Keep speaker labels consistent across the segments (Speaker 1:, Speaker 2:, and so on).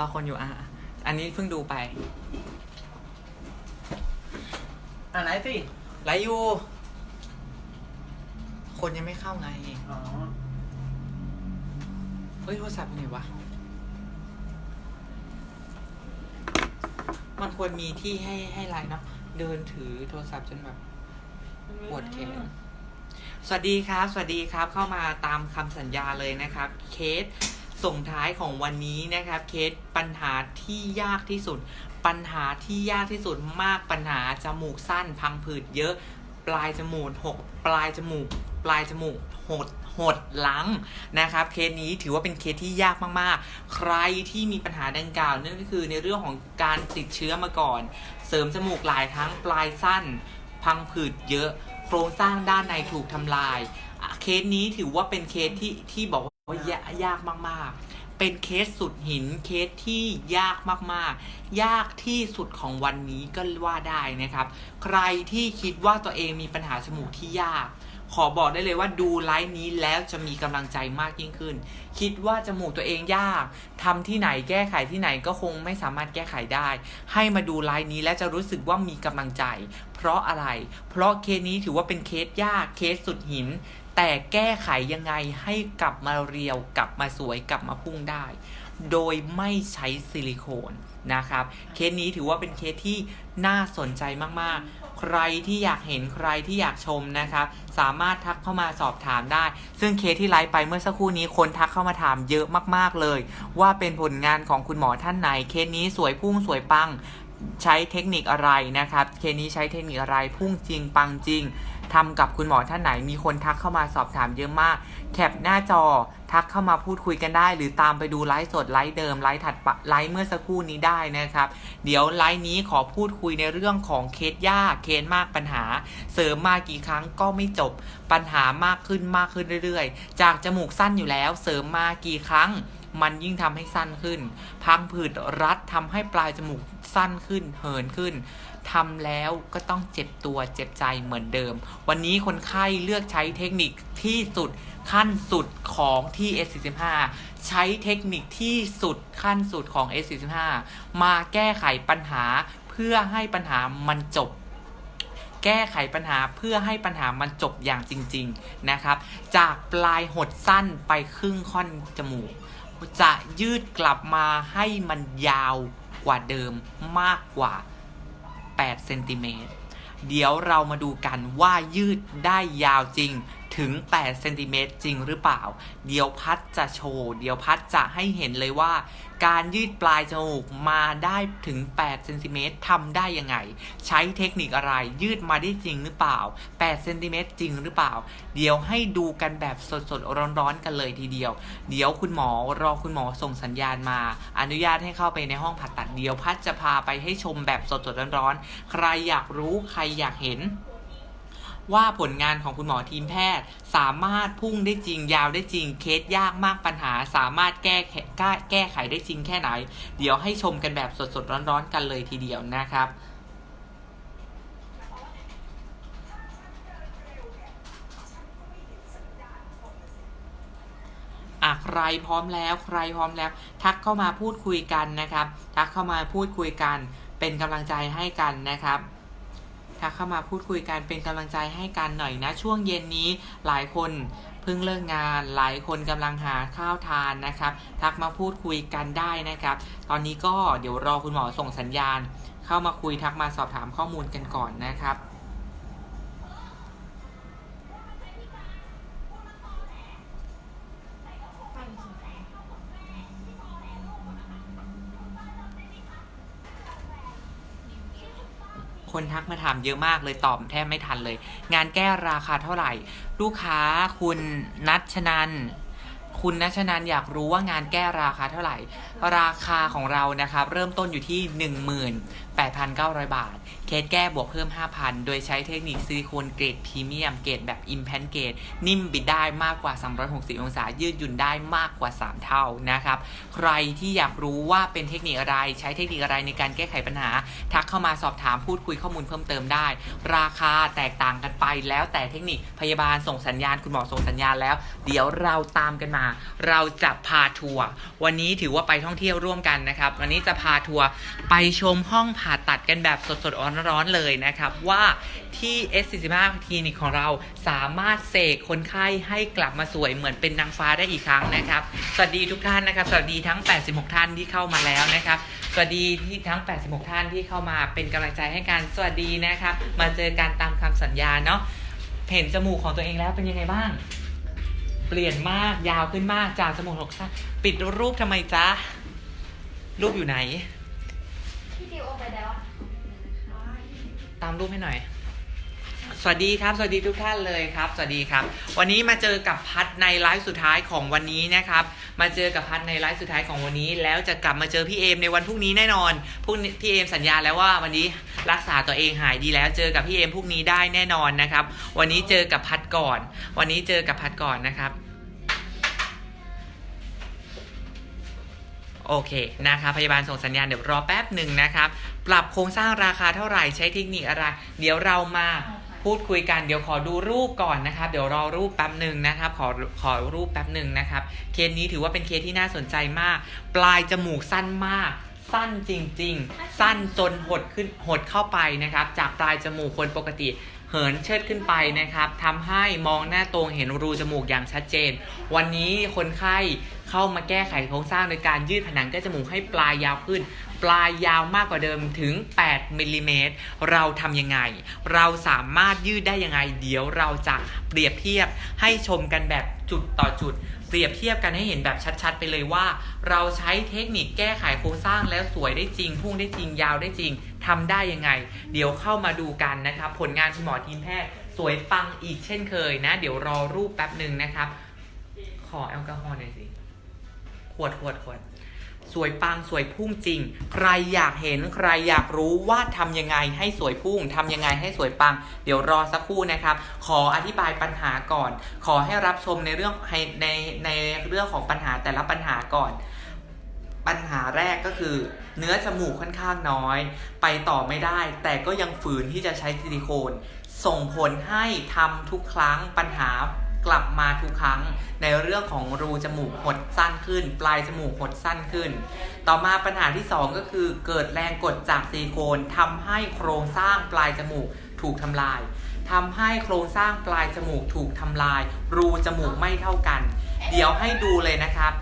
Speaker 1: รอคนอยู่อะ อันนี้เพิ่งดูไป
Speaker 2: อ่านไหนสิ
Speaker 1: ไลฟ์อยู่ คนยังไม่เข้าไง
Speaker 2: อ๋อ
Speaker 1: เฮ้ยโทรศัพท์อยู่ไหนวะ มันควรมีที่ให้ให้ไลน์เนาะ เดินถือโทรศัพท์จนแบบปวดแขน สวัสดีครับ สวัสดีครับ เข้ามาตามคำสัญญาเลยนะครับ เคส ส่งท้ายของวันนี้นะครับเคสปัญหาที่ยากที่สุด ปัญหาที่ยากที่สุดมากปัญหาจมูกสั้นพังผืดเยอะ ปลายจมูกหกปลายจมูก ปลายจมูกหดหดหลังนะครับเคสนี้ถือว่าเป็นเคสที่ยากมากๆ ใครที่มีปัญหาดังกล่าวนั่นก็คือในเรื่องของการติดเชื้อมาก่อน เสริมจมูกหลายครั้งปลายสั้น พังผืดเยอะ โครงสร้างด้านในถูกทำลาย เคสนี้ถือว่าเป็นเคสที่ที่บอก ว่ายากยากมาก ๆ เป็นเคสสุดหินเคสที่ยากมากๆ ยากที่สุดของวันนี้ก็ว่าได้นะครับ ใครที่คิดว่าตัวเองมีปัญหาจมูกที่ยากขอบอกได้เลยว่าดูไลฟ์นี้แล้วจะมีกำลังใจมากยิ่งขึ้น คิดว่าจมูกตัวเองยากทำที่ไหนแก้ไขที่ไหนก็คงไม่สามารถแก้ไขได้ ให้มาดูไลฟ์นี้แล้วจะรู้สึกว่ามีกำลังใจ เพราะอะไร เพราะเคสนี้ถือว่าเป็นเคสยากเคสสุดหิน แต่แก้ไขยังไงให้กลับมาเรียว กลับมาสวยกลับมาพุ่งได้ โดยไม่ใช้ซิลิโคนนะครับ เคสนี้ถือว่าเป็นเคสที่น่าสนใจมากๆ ใครที่อยากเห็นใครที่อยากชมนะครับ สามารถทักเข้ามาสอบถามได้ ซึ่งเคสที่ไลฟ์ไปเมื่อสักครู่นี้คนทักเข้ามาถามเยอะมากๆเลย ว่าเป็นผลงานของคุณหมอท่านไหน เคสนี้สวยพุ่งสวยปัง ใช้เทคนิคอะไรนะครับ เคสนี้ใช้เทคนิคอะไรพุ่งจริงปังจริง ทำกับคุณหมอท่านไหน มีคนทักเข้ามาสอบถามเยอะมาก แคปหน้าจอทักเข้ามาพูดคุยกันได้ หรือตามไปดูไลฟ์สดไลฟ์เดิมไลฟ์ถัดไลฟ์เมื่อสักครู่นี้ได้นะครับ เดี๋ยวไลฟ์นี้ขอพูดคุยในเรื่องของเคสยากเคสมากปัญหา เสริมมากี่ครั้งก็ไม่จบปัญหามากขึ้นมากขึ้นเรื่อยๆ จากจมูกสั้นอยู่แล้ว เสริมมากี่ครั้งมันยิ่งทำให้สั้นขึ้น พังผืดรัดทำให้ปลายจมูกสั้นขึ้น เหินขึ้น ทำแล้วก็ต้องเจ็บตัวเจ็บใจเหมือนเดิม วันนี้คนไข้เลือกใช้เทคนิคที่สุดขั้นสุดของที่ S45 ใช้เทคนิคที่สุดขั้นสุดของ S45 มาแก้ไขปัญหาเพื่อให้ปัญหามันจบ แก้ไขปัญหาเพื่อให้ปัญหามันจบอย่างจริง ๆนะครับ จากปลายหดสั้นไปครึ่งค่อนจมูก จะยืดกลับมาให้มันยาวกว่าเดิมมากกว่า 8เซนติเมตรเดี๋ยวเรามาดูกันว่ายืดได้ยาวจริง ถึง 8 เซนติเมตรจริงหรือเปล่า เดี๋ยวพัดจะโชว์ เดี๋ยวพัดจะให้เห็นเลยว่า การยืดปลายจมูกมาได้ถึง 8 เซนติเมตรทำได้ยังไง ใช้เทคนิคอะไร ยืดมาได้จริงหรือเปล่า 8 เซนติเมตรจริงหรือเปล่า เดี๋ยวให้ดูกันแบบสดๆ ร้อนๆ กันเลยทีเดียว เดี๋ยวคุณหมอรอคุณหมอส่งสัญญาณมา อนุญาตให้เข้าไปในห้องผ่าตัดเดียวพัดจะพาไปให้ชมแบบสดๆ ร้อนๆ ใครอยากรู้ใครอยากเห็น ว่าผลงานของคุณหมอทีมแพทย์ สามารถพุ่งได้จริงยาวได้จริง เคสยากมากปัญหา สามารถแก้แก้แก้ไขได้จริงแค่ไหน เดี๋ยวให้ชมกันแบบสดๆร้อนๆกันเลยทีเดียวนะครับอะใครพร้อมแล้วใครพร้อมแล้ว ทักเข้ามาพูดคุยกันนะครับ ทักเข้ามาพูดคุยกัน เป็นกำลังใจให้กันนะครับ ทักเข้ามาพูดคุยกันเป็นกำลังใจให้กันหน่อยนะ ช่วงเย็นนี้หลายคนเพิ่งเลิกงานหลายคนกำลังหาข้าวทานนะครับ ทักมาพูดคุยกันได้นะครับ ตอนนี้ก็เดี๋ยวรอคุณหมอส่งสัญญาณ เข้ามาคุยทักมาสอบถามข้อมูลกันก่อนนะครับ คนทักมาถามเยอะมากเลยตอบแทบไม่ทันเลย งานแก้ราคาเท่าไหร่ ลูกค้าคุณนัชนัน คุณนัชนันอยากรู้ว่างานแก้ราคาเท่าไหร่ ราคาของเรานะครับ เริ่มต้นอยู่ที่ 18,900 บาท เคสแก้บวกเพิ่ม 5,000 โดยใช้เทคนิคซิลิโคนเกรดพรีเมียมเกรดแบบอิมแพนเกรดนิ่มบิดได้มากกว่า 360 องศา ยืดหยุ่นได้มากกว่า 3 เท่านะครับ ใครที่อยากรู้ว่าเป็นเทคนิคอะไร ใช้เทคนิคอะไรในการแก้ไขปัญหา ทักเข้ามาสอบถามพูดคุยข้อมูลเพิ่มเติมได้ ราคาแตกต่างกันไปแล้วแต่เทคนิคพยาบาลส่งสัญญาณ คุณหมอส่งสัญญาณแล้ว เดี๋ยวเราตามกันมาเราจะพาทัวร์วันนี้ถือว่าไปท่องเที่ยวร่วมกันนะครับ วันนี้จะพาทัวร์ไปชมห้องผ่าตัดกันแบบสดๆร้อนๆเลยนะครับ ว่าที่ S45 คลินิกของเราสามารถเสกคนไข้ให้กลับมาสวยเหมือนเป็นนางฟ้าได้อีกครั้งนะครับ สวัสดีทุกท่านนะครับ สวัสดีทั้ง 86 ท่านที่เข้ามาแล้วนะครับ สวัสดีที่ทั้ง 86 ท่านที่เข้ามาเป็นกำลังใจให้กัน สวัสดีนะครับ มาเจอกันตามคำสัญญาเนาะ เห็นจมูกของตัวเองแล้วเป็นยังไงบ้าง เปลี่ยนมากยาวขึ้นมากจากจมูกหกสั้นปิดรูปทำไมจ๊ะ รูปอยู่ไหน
Speaker 3: พี่ดิวเอาไปแล้วอะ
Speaker 1: ตามรูปให้หน่อย สวัสดีครับ สวัสดีทุกท่านเลยครับ สวัสดีครับ วันนี้มาเจอกับพัดในไลฟ์สุดท้ายของวันนี้นะครับ มาเจอกับพัดในไลฟ์สุดท้ายของวันนี้ แล้วจะกลับมาเจอพี่เอมในวันพรุ่งนี้แน่นอนพรุ่งพี่เอมสัญญาแล้วว่าวันนี้รักษาตัวเองหายดีแล้ว เจอกับพี่เอมพรุ่งนี้ได้แน่นอนนะครับ วันนี้เจอกับพัดก่อน วันนี้เจอกับพัดก่อนนะครับโอเคนะครับพยาบาลส่งสัญญาณเดี๋ยวรอแป๊บหนึ่งนะครับ ปรับโครงสร้างราคาเท่าไหร่ใช้เทคนิคอะไร เดี๋ยวเรามา พูดคุยกันเดี๋ยวขอดูรูปก่อนนะครับ เดี๋ยวรอรูปแป๊บหนึ่งนะครับ ขอขอรูปแป๊บหนึ่งนะครับ เคสนี้ถือว่าเป็นเคสที่น่าสนใจมาก ปลายจมูกสั้นมาก สั้นจริง ๆ สั้นจนหดขึ้นหดเข้าไปนะครับ จากปลายจมูกคนปกติเหินเชิดขึ้นไปนะครับทำให้มองหน้าตรงเห็นรูจมูกอย่างชัดเจน วันนี้คนไข้เข้ามาแก้ไขโครงสร้างโดยการยืดผนังแก้จมูกให้ปลายยาวขึ้น ปลายยาวมากกว่าเดิมถึง 8มิลลิเมตรเราทำยังไง เราสามารถยืดได้ยังไง เดี๋ยวเราจะเปรียบเทียบให้ชมกันแบบจุดต่อจุด เปรียบเทียบกันให้เห็นแบบชัด ๆ ไปเลยว่า เราใช้เทคนิคแก้ไขโครงสร้างแล้วสวยได้จริง พุ่งได้จริงยาวได้จริงทำได้ยังไง เดี๋ยวเข้ามาดูกันนะครับผลงานคุณหมอทีมแพทย์สวยปังอีกเช่นเคยนะ เดี๋ยวรอรูปแป๊บหนึ่งนะครับ ขอแอลกอฮอล์หน่อยสิขวดขวดขวด สวยปังสวยพุ่งจริง ใครอยากเห็นใครอยากรู้ว่าทำยังไงให้สวยพุ่งทำยังไงให้สวยปัง เดี๋ยวรอสักครู่นะครับ ขออธิบายปัญหาก่อน ขอให้รับชมในเรื่องในในเรื่องของปัญหาแต่ละปัญหาก่อนปัญหาแรกก็คือ เนื้อจมูกค่อนข้างน้อย ไปต่อไม่ได้ แต่ก็ยังฝืนที่จะใช้ซิลิโคน ส่งผลให้ทำทุกครั้งปัญหา กลับมาทุกครั้งในเรื่องของรูจมูกหดสั้นขึ้น ปลายจมูกหดสั้นขึ้น ต่อมาปัญหาที่ 2 ก็คือเกิดแรงกดจากซิลิโคนทำให้โครงสร้างปลายจมูกถูกทำลายทำให้โครงสร้างปลายจมูกถูกทำลาย รูจมูกไม่เท่ากัน เดี๋ยวให้ดูเลยนะครับ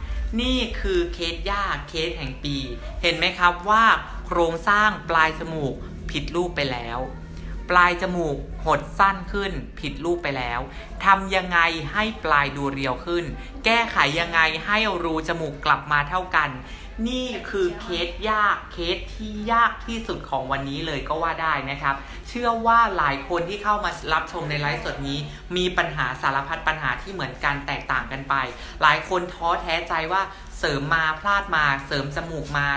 Speaker 1: นี่คือเคสยากเคสแห่งปี เห็นไหมครับว่า โครงสร้างปลายจมูกผิดรูปไปแล้ว ปลายจมูกหดสั้นขึ้น ผิดรูปไปแล้วทำยังไงให้ปลายดูเรียวขึ้น แก้ไขยังไงให้รูจมูกกลับมาเท่ากัน นี่คือเคสยากเคสที่ยากที่สุดของวันนี้เลยก็ว่าได้นะครับ เชื่อว่าหลายคนที่เข้ามารับชมในไลฟ์สดนี้ มีปัญหาสารพัดปัญหาที่เหมือนกันแตกต่างกันไป หลายคนท้อแท้ใจว่าเสริมมาพลาดมา เสริมจมูกมา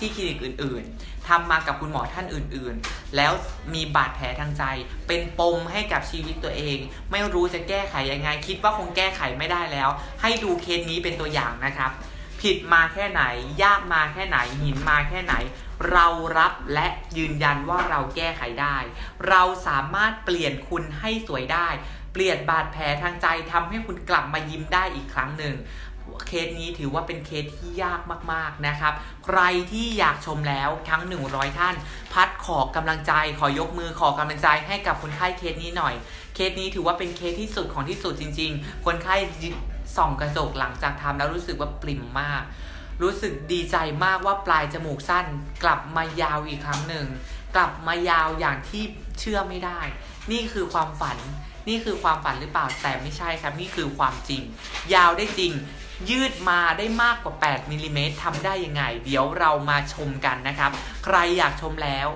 Speaker 1: ที่คลินิกอื่นๆทำมากับคุณหมอท่านอื่นๆ แล้วมีบาดแผลทางใจ เป็นปมให้กับชีวิตตัวเอง ไม่รู้จะแก้ไขยังไง คิดว่าคงแก้ไขไม่ได้แล้ว ให้ดูเคสนี้เป็นตัวอย่างนะครับ ผิดมาแค่ไหน ยากมาแค่ไหน หินมาแค่ไหน เรารับและยืนยันว่าเราแก้ไขได้ เราสามารถเปลี่ยนคุณให้สวยได้ เปลี่ยนบาดแผลทางใจทำให้คุณกลับมายิ้มได้อีกครั้งหนึ่ง เคสนี้ถือว่าเป็นเคสที่ยากมากๆนะครับ ใครที่อยากชมแล้วทั้ง 100 ท่าน พัดขอกำลังใจขอยกมือขอกำลังใจให้กับคนไข้เคสนี้หน่อย เคสนี้ถือว่าเป็นเคสที่สุดของที่สุดจริง ๆ คนไข้ส่องกระจกหลังจากทำแล้วรู้สึกว่าปริ่มมาก รู้สึกดีใจมากว่าปลายจมูกสั้น กลับมายาวอีกครั้งหนึ่ง กลับมายาวอย่างที่เชื่อไม่ได้ นี่คือความฝันนี่คือความฝันหรือเปล่าแต่ไม่ใช่ครับ นี่คือความจริง ยาวได้จริง ยืดมาได้มากกว่า 8มิลลิเมตรทำได้ยังไง เดี๋ยวเรามาชมกันนะครับ ใครอยากชมแล้ว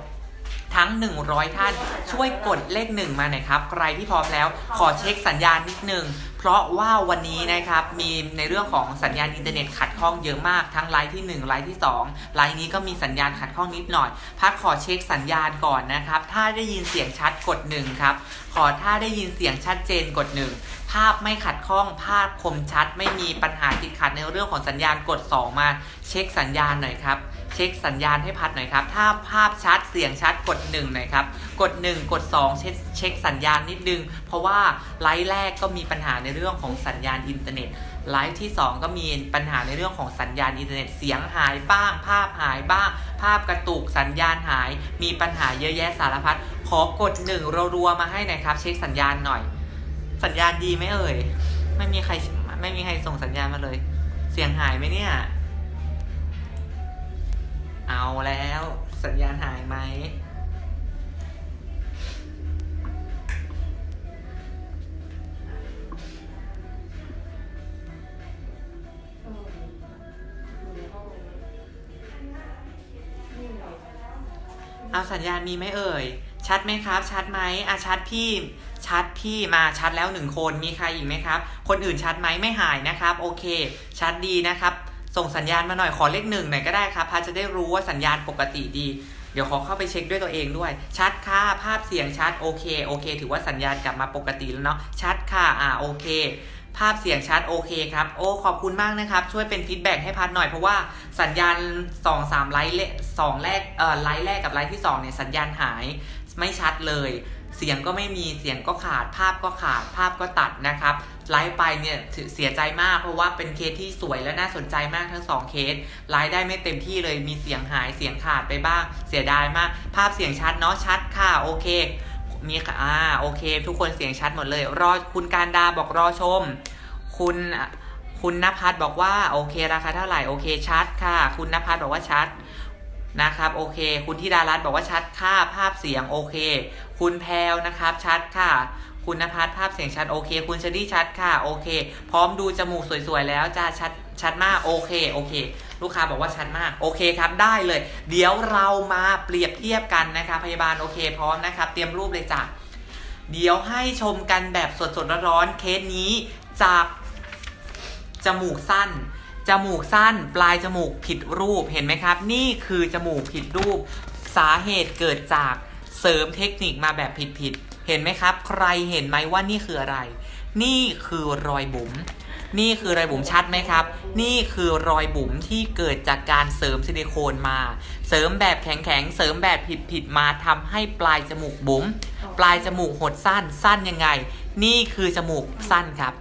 Speaker 1: ทั้ง 100 ท่าน ช่วยกดเลขหนึ่งมาหน่อยครับ ใครที่พร้อมแล้วขอเช็คสัญญาณนิดนึง เพราะว่าวันนี้นะครับมีในเรื่องของสัญญาณอินเทอร์เน็ตขัดข้องเยอะมากทั้งไลน์ที่ 1 ไลน์ที่ 2 ไลน์นี้ก็มีสัญญาณขัดข้องนิดหน่อย พักขอเช็คสัญญาณก่อนนะครับ ถ้าได้ยินเสียงชัดกด1ครับ ขอถ้าได้ยินเสียงชัดเจนกด 1 ภาพไม่ขัดข้องภาพคมชัด ไม่มีปัญหาติดขัดในเรื่องของสัญญาณกด 2 มาเช็คสัญญาณหน่อยครับ เช็คสัญญาณให้พัดหน่อยครับ ถ้าภาพชัดเสียงชัดกด1หน่อยครับ กด 1 กด 2 เช็คเช็คสัญญาณนิดนึง เพราะว่าไลฟ์แรกก็มีปัญหาในเรื่องของสัญญาณอินเทอร์เน็ตไลฟ์ที่ 2 ก็มีปัญหาในเรื่องของสัญญาณอินเทอร์เน็ตเสียงหายบ้าง ภาพหายบ้าง ภาพกระตุกสัญญาณหาย มีปัญหาเยอะแยะสารพัดขอกดหนึ่งรัวๆมาให้หน่อยครับเช็คสัญญาณหน่อย สัญญาณดีไหมเอ่ยไม่มีใครไม่มีใครส่งสัญญาณมาเลย เสียงหายไหมเนี่ย เอาแล้ว สัญญาณหายไหม เอาสัญญาณมีไหมเอ่ย ชัดไหมครับ ชัดไหมอะชัดพี่ ชัดพี่มาชัดแล้วหนึ่งคน มีใครอีกไหมครับ คนอื่นชัดไหมไม่หายนะครับ โอเค ชัดดีนะครับ ส่งสัญญาณมาหน่อยขอเลขหนึ่งหน่อยก็ได้ครับพาจะได้รู้ว่าสัญญาณปกติดี เดี๋ยวขอเข้าไปเช็คด้วยตัวเองด้วย ชัดค่ะ ภาพเสียงชัดโอเคโอเค ถือว่าสัญญาณกลับมาปกติแล้วเนาะชัดค่ะอ่าโอเค ภาพเสียงชัดโอเคครับโอ้ขอบคุณมากนะครับ ช่วยเป็นฟีดแบ็กให้พัดหน่อยเพราะว่าสัญญาณ2 3ไลท์เลสองแรกเอ่อไลท์แรกกับไลท์ที่2เนี่ยสัญญาณหายไม่ชัดเลย เสียงก็ไม่มีเสียงก็ขาดภาพก็ขาดภาพก็ตัดนะครับ ไลฟ์ไปเนี่ยเสียใจมากเพราะว่าเป็นเคสที่สวยและน่าสนใจมากทั้งสองเคสไลฟ์ได้ไม่เต็มที่เลยมีเสียงหายเสียงขาดไปบ้าง เสียดายมาก ภาพเสียงชัดเนาะชัดค่ะโอเคมีค่ะอ่าโอเค ทุกคนเสียงชัดหมดเลย รอคุณการดาบอกรอชม คุณคุณนภัสบอกว่าโอเคราคาเท่าไหร่โอเคชัดค่ะ คุณนภัสบอกว่าชัดนะครับโอเค คุณธิดารัตน์บอกว่าชัดค่ะภาพเสียงโอเค คุณแพลวนะครับชัดค่ะ คุณนภัสภาพเสียงชัดโอเค คุณชอรี่ชัดค่ะโอเค พร้อมดูจมูกสวยๆแล้วจะชัดชัดมากโอเคโอเค ลูกค้าบอกว่าชัดมากโอเคครับได้เลย เดี๋ยวเรามาเปรียบเทียบกันนะคะพยาบาลโอเค พร้อมนะครับ เตรียมรูปเลยจ้ะเดี๋ยวให้ชมกันแบบสดๆร้อนๆเคสนี้จากจมูกสั้น จมูกสั้น ปลายจมูกผิดรูปเห็นไหมครับ นี่คือจมูกผิดรูป สาเหตุเกิดจากเสริมเทคนิคมาแบบผิดๆ เห็นไหมครับ ใครเห็นไหมว่านี่คืออะไร นี่คือรอยบุ๋มนี่คือรอยบุ๋มชัดไหมครับ นี่คือรอยบุ๋มที่เกิดจากการเสริมซิลิโคนมา เสริมแบบแข็งๆ เสริมแบบผิดๆ มาทำให้ปลายจมูกบุ๋ม ปลายจมูกหดสั้น สั้นยังไง นี่คือจมูกสั้นครับ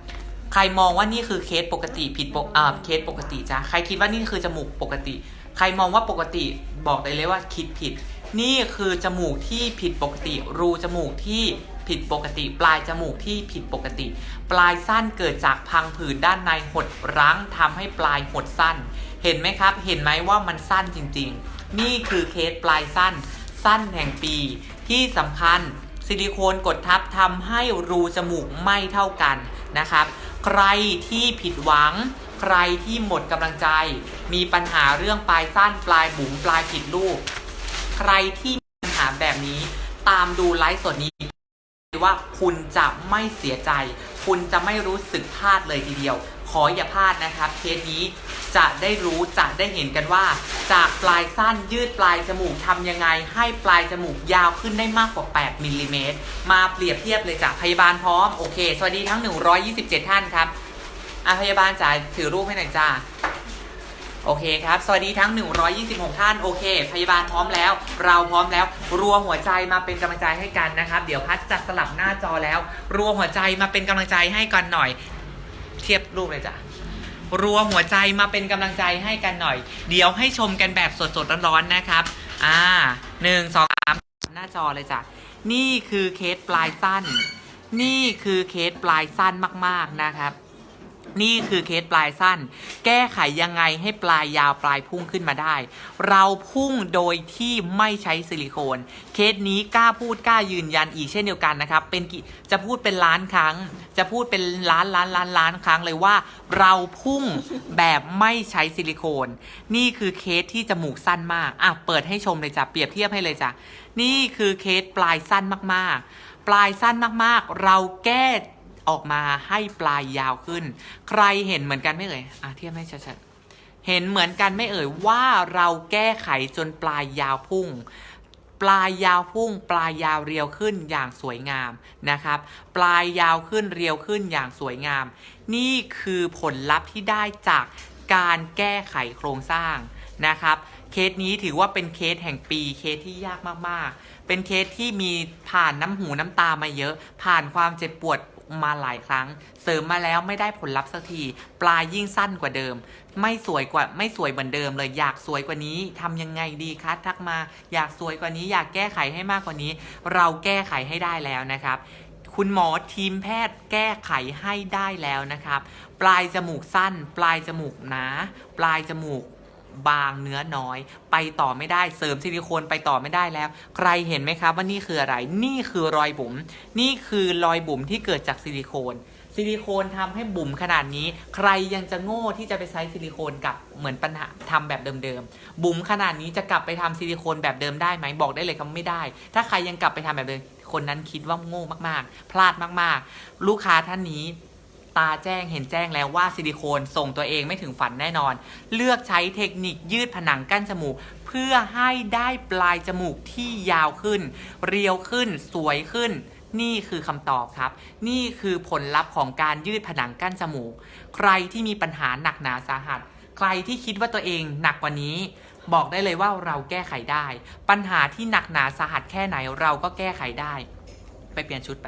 Speaker 1: ใครมองว่านี่คือเคสปกติผิดปกอ่าเคสปกติจ้ะ ใครคิดว่านี่คือจมูกปกติ ใครมองว่าปกติบอกได้เลยว่าคิดผิด นี่คือจมูกที่ผิดปกติ รูจมูกที่ผิดปกติ ปลายจมูกที่ผิดปกติ ปลายสั้นเกิดจากพังผืดด้านในหดรั้งทำให้ปลายหดสั้น เห็นไหมครับ เห็นไหมว่ามันสั้นจริง ๆ นี่คือเคสปลายสั้น สั้นแห่งปี ที่สำคัญซิลิโคนกดทับทำให้รูจมูกไม่เท่ากันนะครับ ใครที่ผิดหวัง ใครที่หมดกำลังใจ มีปัญหาเรื่องปลายสั้นปลายบุ๋มปลายผิดรูป ใครที่มีปัญหาแบบนี้ ตามดูไลฟ์สดนี้ว่าคุณจะไม่เสียใจ คุณจะไม่รู้สึกพลาดเลยทีเดียว ขออย่าพลาดนะครับ เคสนี้จะได้รู้จะได้เห็นกันว่า จากปลายสั้นยืดปลายจมูกทำยังไง ให้ปลายจมูกยาวขึ้นได้มากกว่า 8มิลลิเมตรมาเปรียบเทียบเลยจ้ะพยาบาลพร้อม โอเค สวัสดีทั้ง 127 ท่านครับอะพยาบาลจ่ายถือรูปให้หน่อยจ้า โอเคครับ สวัสดีทั้ง 126 ท่าน โอเค พยาบาลพร้อมแล้ว เราพร้อมแล้ว รัวหัวใจมาเป็นกำลังใจให้กันนะครับ เดี๋ยวพัดจัดสลับหน้าจอแล้ว รัวหัวใจมาเป็นกำลังใจให้กันหน่อย เทียบรูปเลยจ้ะรัวหัวใจมาเป็นกำลังใจให้กันหน่อย เดี๋ยวให้ชมกันแบบสดๆร้อนๆนะครับ อ่าหนึ่งสองสามหน้าจอเลยจ้ะ นี่คือเคสปลายสั้น นี่คือเคสปลายสั้นมากๆนะครับ นี่คือเคสปลายสั้น แก้ไขยังไงให้ปลายยาวปลายพุ่งขึ้นมาได้ เราพุ่งโดยที่ไม่ใช้ซิลิโคน เคสนี้กล้าพูดกล้ายืนยันอีกเช่นเดียวกันนะครับ เป็นกิจะพูดเป็นล้านครั้ง จะพูดเป็นล้านล้านล้านล้านครั้งเลยว่า เราพุ่งแบบไม่ใช้ซิลิโคน นี่คือเคสที่จมูกสั้นมากอะเปิดให้ชมเลยจ้ะเปรียบเทียบให้เลยจ้ะนี่คือเคสปลายสั้นมากๆ ปลายสั้นมากๆ เราแก้ ออกมาให้ปลายยาวขึ้น ใครเห็นเหมือนกันไม่เอ่ยอะเทียบให้ชัดๆเห็นเหมือนกันไม่เอ่ยว่าเราแก้ไขจนปลายยาวพุ่ง ปลายยาวพุ่ง ปลายยาวเรียวขึ้นอย่างสวยงามนะครับ ปลายยาวขึ้นเรียวขึ้นอย่างสวยงาม นี่คือผลลัพธ์ที่ได้จากการแก้ไขโครงสร้างนะครับ เคสนี้ถือว่าเป็นเคสแห่งปีเคสที่ยากมากๆ เป็นเคสที่มีผ่านน้ำหูน้ำตามาเยอะ ผ่านความเจ็บปวด มาหลายครั้ง เสริมมาแล้วไม่ได้ผลลัพธ์สักที ปลายยิ่งสั้นกว่าเดิม ไม่สวยกว่าไม่สวยเหมือนเดิมเลยอยากสวยกว่านี้ทำยังไงดีคะทักมา อยากสวยกว่านี้อยากแก้ไขให้มากกว่านี้ เราแก้ไขให้ได้แล้วนะครับ คุณหมอทีมแพทย์แก้ไขให้ได้แล้วนะครับ ปลายจมูกสั้น ปลายจมูกหนา ปลายจมูก บางเนื้อน้อย ไปต่อไม่ได้เสริมซิลิโคนไปต่อไม่ได้แล้ว ใครเห็นไหมครับว่านี่คืออะไร นี่คือรอยบุ๋ม นี่คือรอยบุ๋มที่เกิดจากซิลิโคนซิลิโคนทำให้บุ๋มขนาดนี้ ใครยังจะโง่ที่จะไปใช้ซิลิโคนกับเหมือนปัญหาทำแบบเดิมๆบุ๋มขนาดนี้จะกลับไปทำซิลิโคนแบบเดิมได้ไหมบอกได้เลยครับไม่ได้ ถ้าใครยังกลับไปทำแบบเดิมคนนั้นคิดว่าโง่มากๆ พลาดมากๆ ลูกค้าท่านนี้ ตาแจ้งเห็นแจ้งแล้วว่าซิลิโคนส่งตัวเองไม่ถึงฝันแน่นอน เลือกใช้เทคนิคยืดผนังกั้นจมูก เพื่อให้ได้ปลายจมูกที่ยาวขึ้น เรียวขึ้น สวยขึ้น นี่คือคำตอบครับ นี่คือผลลัพธ์ของการยืดผนังกั้นจมูก ใครที่มีปัญหาหนักหนาสาหัส ใครที่คิดว่าตัวเองหนักกว่านี้บอกได้เลยว่าเราแก้ไขได้ ปัญหาที่หนักหนาสาหัสแค่ไหนเราก็แก้ไขได้ ไปเปลี่ยนชุดไป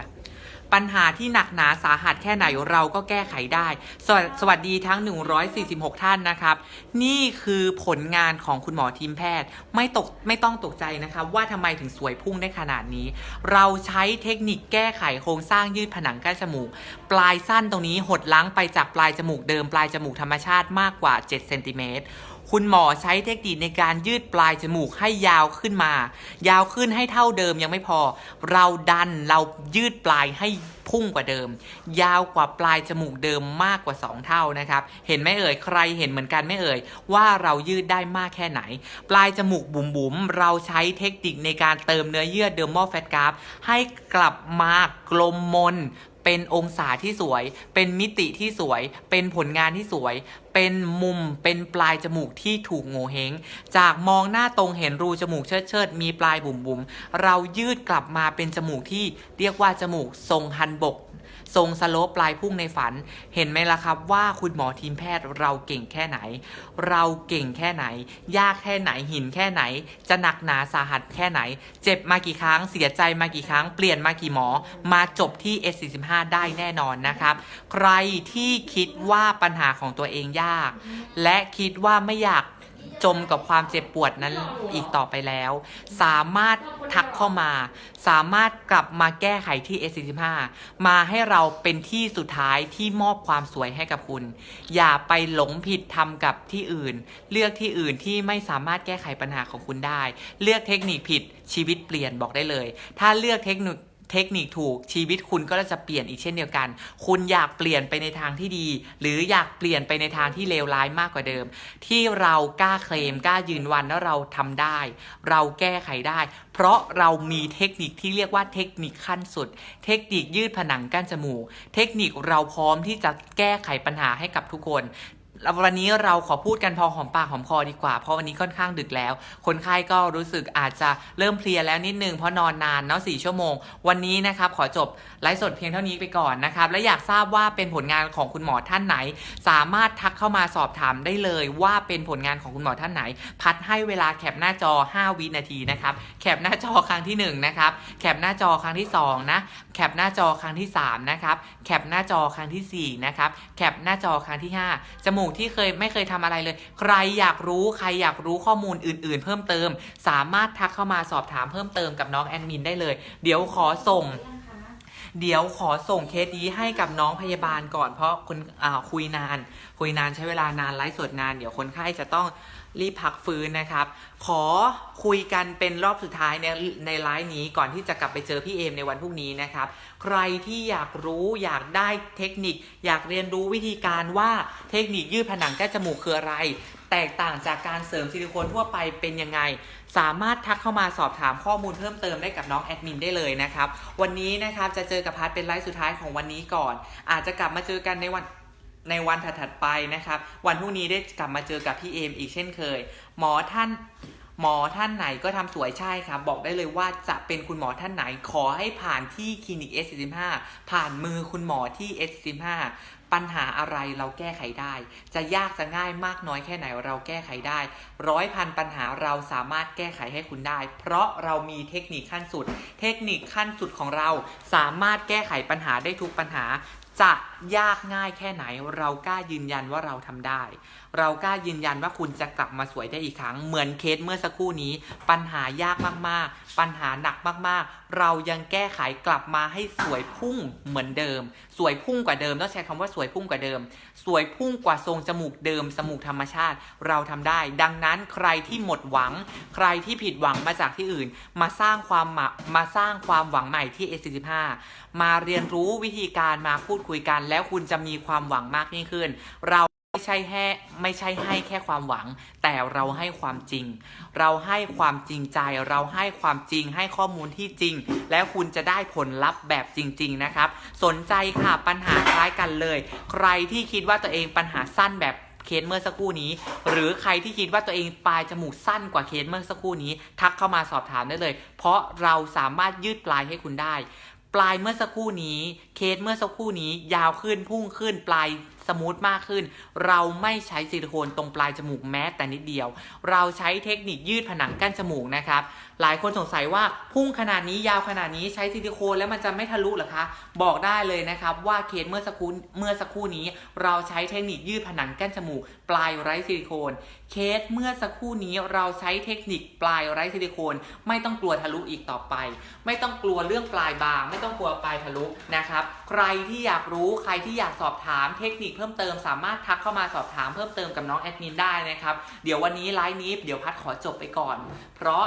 Speaker 1: ปัญหาที่หนักหนาสาหัสแค่ไหนเราก็แก้ไขได้สวสวัสดีทั้ง 146 ท่านนะครับ นี่คือผลงานของคุณหมอทีมแพทย์ ไม่ตกไม่ต้องตกใจนะครับว่าทำไมถึงสวยพุ่งได้ขนาดนี้ เราใช้เทคนิคแก้ไขโครงสร้างยืดผนังกั้นจมูก ปลายสั้นตรงนี้หดล้างไปจากปลายจมูกเดิมปลายจมูกธรรมชาติมากกว่า 7 เซนติเมตร คุณหมอใช้เทคนิคในการยืดปลายจมูกให้ยาวขึ้นมา ยาวขึ้นให้เท่าเดิมยังไม่พอ เราดันเรายืดปลายให้พุ่งกว่าเดิม ยาวกว่าปลายจมูกเดิมมากกว่า 2 เท่านะครับ เห็นไหมเอ่ยใครเห็นเหมือนกันไม่เอ่ยว่าเรายืดได้มากแค่ไหน ปลายจมูกบุ๋มบุ๋มๆเราใช้เทคนิคในการเติมเนื้อเยื่อเดอร์มอลแฟตกราฟให้กลับมากลมมน เป็นองศาที่สวย เป็นมิติที่สวย เป็นผลงานที่สวย เป็นมุม เป็นปลายจมูกที่ถูกโงเฮง จากมองหน้าตรงเห็นรูจมูกเชิดเชิดมีปลายบุ๋มบุ๋มเรายืดกลับมาเป็นจมูกที่เรียกว่าจมูกทรงฮันบก ทรงสโลปปลายพุ่งในฝัน เห็นไหมล่ะครับว่าคุณหมอทีมแพทย์เราเก่งแค่ไหน เราเก่งแค่ไหน ยากแค่ไหนหินแค่ไหน จะหนักหนาสาหัสแค่ไหน เจ็บมากี่ครั้งเสียใจมากี่ครั้งเปลี่ยนมากี่หมอ มาจบที่ S45 ได้แน่นอนนะครับ ใครที่คิดว่าปัญหาของตัวเองยาก และคิดว่าไม่อยาก จมกับความเจ็บปวดนั้นอีกต่อไปแล้ว สามารถทักเข้ามา สามารถกลับมาแก้ไขที่ S45 มาให้เราเป็นที่สุดท้ายที่มอบความสวยให้กับคุณ อย่าไปหลงผิดทำกับที่อื่น เลือกที่อื่นที่ไม่สามารถแก้ไขปัญหาของคุณได้ เลือกเทคนิคผิดชีวิตเปลี่ยนบอกได้เลย ถ้าเลือกเทคนิค เทคนิคถูกชีวิตคุณก็จะเปลี่ยนอีกเช่นเดียวกัน คุณอยากเปลี่ยนไปในทางที่ดี หรืออยากเปลี่ยนไปในทางที่เลวร้ายมากกว่าเดิม ที่เรากล้าเคลมกล้ายืนวันว่าเราทำได้ เราแก้ไขได้ เพราะเรามีเทคนิคที่เรียกว่าเทคนิคขั้นสุด เทคนิคยืดผนังกั้นจมูก เทคนิคเราพร้อมที่จะแก้ไขปัญหาให้กับทุกคน แล้ววันนี้เราขอพูดกันพอหอมปากหอมคอดีกว่า เพราะวันนี้ค่อนข้างดึกแล้ว คนไข้ก็รู้สึกอาจจะเริ่มเพลียแล้วนิดนึงเพราะนอนนานเนาะสี่ชั่วโมง วันนี้นะครับขอจบไลฟ์สดเพียงเท่านี้ไปก่อนนะครับและอยากทราบว่าเป็นผลงานของคุณหมอท่านไหน สามารถทักเข้ามาสอบถามได้เลย ว่าเป็นผลงานของคุณหมอท่านไหน พัดให้เวลาแคปหน้าจอ 5 วินาทีนะครับแคปหน้าจอครั้งที่1นะครับแคปหน้าจอครั้งที่2นะแคปหน้าจอครั้งที่3นะครับแคปหน้าจอครั้งทีสี่4นะครับแคปหน้าจอครั้งที่ 5 จมูกที่เคยไม่เคยทำอะไรเลย ใครอยากรู้ใครอยากรู้ข้อมูลอื่น ๆ เพิ่มเติม สามารถทักเข้ามาสอบถามเพิ่มเติมกับน้องแอดมินได้เลย เดี๋ยวขอส่งเดี๋ยวขอส่งเคสนี้ให้กับน้องพยาบาลก่อนเพราะคนคุยนาน คุยนานใช้เวลานานไลฟ์สดนาน เดี๋ยวคนไข้จะต้อง รีบพักฟื้นนะครับ ขอคุยกันเป็นรอบสุดท้ายในในไลฟ์นี้ก่อนที่จะกลับไปเจอพี่เอมในวันพรุ่งนี้นะครับ ใครที่อยากรู้อยากได้เทคนิค อยากเรียนรู้วิธีการว่าเทคนิคยืดผนังแก้จมูกคืออะไร แตกต่างจากการเสริมซิลิโคนทั่วไปเป็นยังไง สามารถทักเข้ามาสอบถามข้อมูลเพิ่มเติมได้กับน้องแอดมินได้เลยนะครับ วันนี้นะครับจะเจอกับพัดเป็นไลฟ์สุดท้ายของวันนี้ก่อน อาจจะกลับมาเจอกันในวัน ในวันถัดๆไปนะครับ วันพรุ่งนี้ได้กลับมาเจอกับพี่เอมอีกเช่นเคย หมอท่านหมอท่านไหนก็ทำสวยใช่ครับ บอกได้เลยว่าจะเป็นคุณหมอท่านไหนขอให้ผ่านที่คลินิก S45 ผ่านมือคุณหมอที่ S45 ปัญหาอะไรเราแก้ไขได้ จะยากจะง่ายมากน้อยแค่ไหนเราแก้ไขได้ ร้อยพันปัญหาเราสามารถแก้ไขให้คุณได้ เพราะเรามีเทคนิคขั้นสุด เทคนิคขั้นสุดของเราสามารถแก้ไขปัญหาได้ทุกปัญหา จะยากง่ายแค่ไหน เรากล้ายืนยันว่าเราทำได้ เรากล้ายืนยันว่าคุณจะกลับมาสวยได้อีกครั้ง เหมือนเคสเมื่อสักครู่นี้ ปัญหายากมากๆ ปัญหาหนักมากๆ เรายังแก้ไขกลับมาให้สวยพุ่งเหมือนเดิม สวยพุ่งกว่าเดิมต้องใช้คำว่าสวยพุ่งกว่าเดิม สวยพุ่งกว่าทรงจมูกเดิมจมูกธรรมชาติ เราทำได้ ดังนั้นใครที่หมดหวัง ใครที่ผิดหวังมาจากที่อื่น มาสร้างความมะมาสร้างความหวังใหม่ที่ S45 มาเรียนรู้วิธีการมาพูดคุยกัน แล้วคุณจะมีความหวังมากยิ่งขึ้น เราไม่ใช่แค่ไม่ใช่ให้แค่ความหวัง แต่เราให้ความจริง เราให้ความจริงใจ เราให้ความจริง ให้ข้อมูลที่จริง แล้วคุณจะได้ผลลัพธ์แบบจริง ๆนะครับ สนใจค่ะปัญหาคล้ายกันเลย ใครที่คิดว่าตัวเองปัญหาสั้นแบบเคสเมื่อสักครู่นี้ หรือใครที่คิดว่าตัวเองปลายจมูกสั้นกว่าเคสเมื่อสักครู่นี้ ทักเข้ามาสอบถามได้เลย เพราะเราสามารถยืดปลายให้คุณได้ ปลายเมื่อสักครู่นี้ เคสเมื่อสักครู่นี้ยาวขึ้นพุ่งขึ้นปลายสมูทมากขึ้น เราไม่ใช้ซิลิโคนตรงปลายจมูกแม้แต่นิดเดียว เราใช้เทคนิคยืดผนังกั้นจมูกนะครับหลายคนสงสัยว่าพุ่งขนาดนี้ยาวขนาดนี้ใช้ซิลิโคนแล้วมันจะไม่ทะลุหรอคะ บอกได้เลยนะครับว่าเคสเมื่อสักครู่เมื่อสักครู่นี้ เราใช้เทคนิคยืดผนังกั้นจมูก ปลายไร้ซิลิโคน เคสเมื่อสักครู่นี้เราใช้เทคนิคปลายไร้ซิลิโคน ไม่ต้องกลัวทะลุอีกต่อไป ไม่ต้องกลัวเรื่องปลายบาง ไม่ต้องกลัวปลายทะลุนะครับใครที่อยากรู้ใครที่อยากสอบถามเทคนิคเพิ่มเติมสามารถทักเข้ามาสอบถามเพิ่มเติมกับน้องแอดมินได้นะครับเดี๋ยววันนี้ไลฟ์นี้เดี๋ยวพัดขอจบไปก่อน เพราะ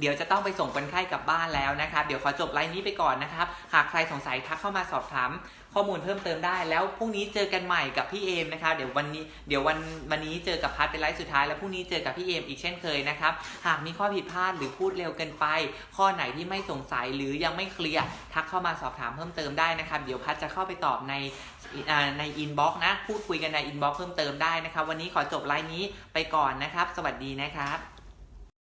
Speaker 1: เดี๋ยวจะต้องไปส่งคนไข้กลับบ้านแล้วนะครับ เดี๋ยวขอจบไลน์นี้ไปก่อนนะครับ หากใครสงสัยทักเข้ามาสอบถามข้อมูลเพิ่มเติมได้ แล้วพรุ่งนี้เจอกันใหม่กับพี่เอมนะครับ เดี๋ยววันนี้ เดี๋ยววันวันนี้เจอกับพัดเป็นไลฟ์สุดท้ายแล้วพรุ่งนี้เจอกับพี่เอมอีกเช่นเคยนะครับ หากมีข้อผิดพลาดหรือพูดเร็วเกินไป ข้อไหนที่ไม่สงสัยหรือยังไม่เคลียร์ทักเข้ามาสอบถามเพิ่มเติมได้นะครับ เดี๋ยวพัดจะเข้าไปตอบในอ่าในอินบ็อกซ์นะ พูดคุยกันในอินบ็อกซ์เพิ่มเติมได้นะครับ วันนี้ขอจบไลน์นี้ไปก่อนนะครับ สวัสดีนะครับ